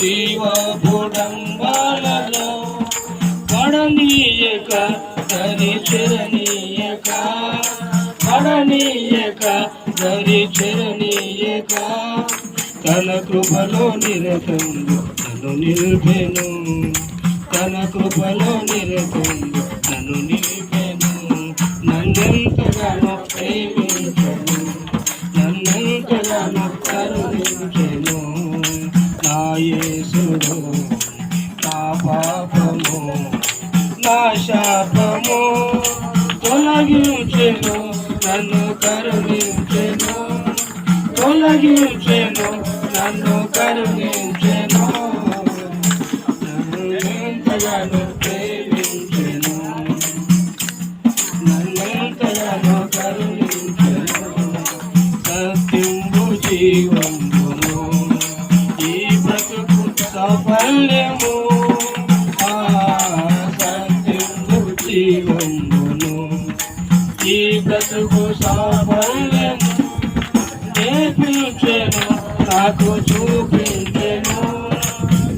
జీవపుడంబాలలో పడనీయక దరి చెరనీయక పడనీయక దరి చెరనీయక తన కృపలో నిరతం నన్ను నిలిపెను. తన కృపలో నిరతం నన్ను నిలిపెను. శాపము తొలగించెను నన్ను కరుణించెను. తొలగించెను నన్ను కరుణించెను. నన్ను ప్రేమించెను. నన్ను ఎంతగానో కరుణించెను. సత్యంబు జీవం నేర్పించెను నాకు చూపించెను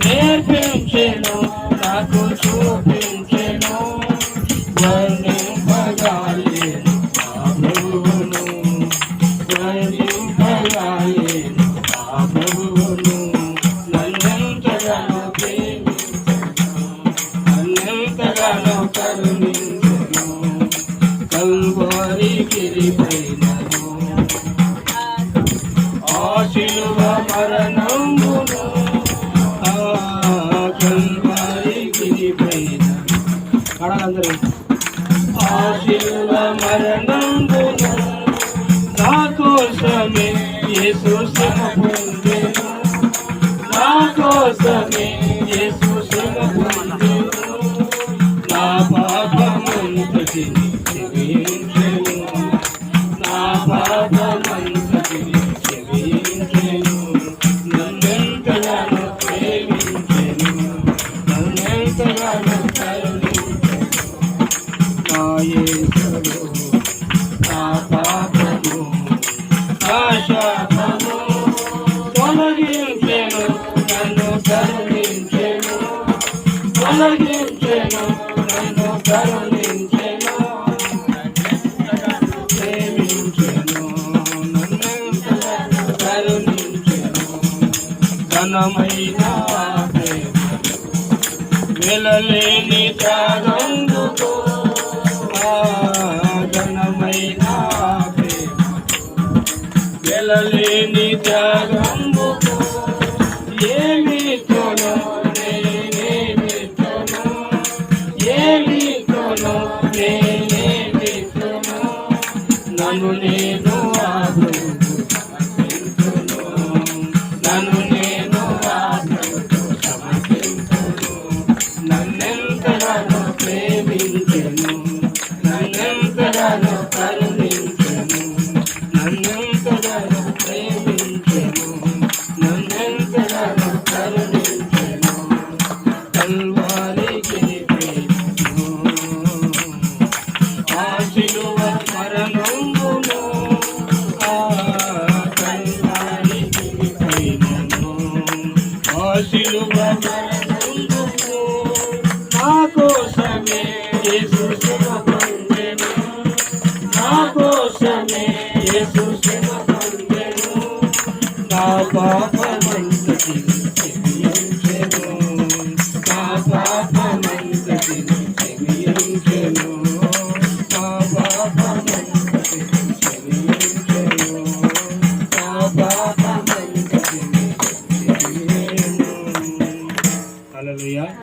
నేర్పించెను నాకు చూపించెను వర్ణింపగాలేను ఆ ప్రభువును వర్ణింపగాలేను ప్రభువును నన్నెంతగానో ప్రేమించెను నన్నెంతగానో కరుణించెను కల్వారి గిరిపైనను యేసు శ్రమ పొందెను నా కోసమే యేసు తొలగించెను నన్ను కరుణించెను ప్రేమించెను నన్నెంతగానో కరుణించెను ఘనమైన ప్రేమ వెలలేని త్యాగందుకు ఘనమైన వెలలేని నన్ను నేను ఆ ప్రభువుకు నన్ను నేను నన్నెంతగానో నన్నెంతగానో నన్నెంతగానో నన్నెంతగానో సిలువ మరణముకు నా కోసమే యేసు శివ పొందెను నా కోసమే యేసు శివ పొందెను నా పాప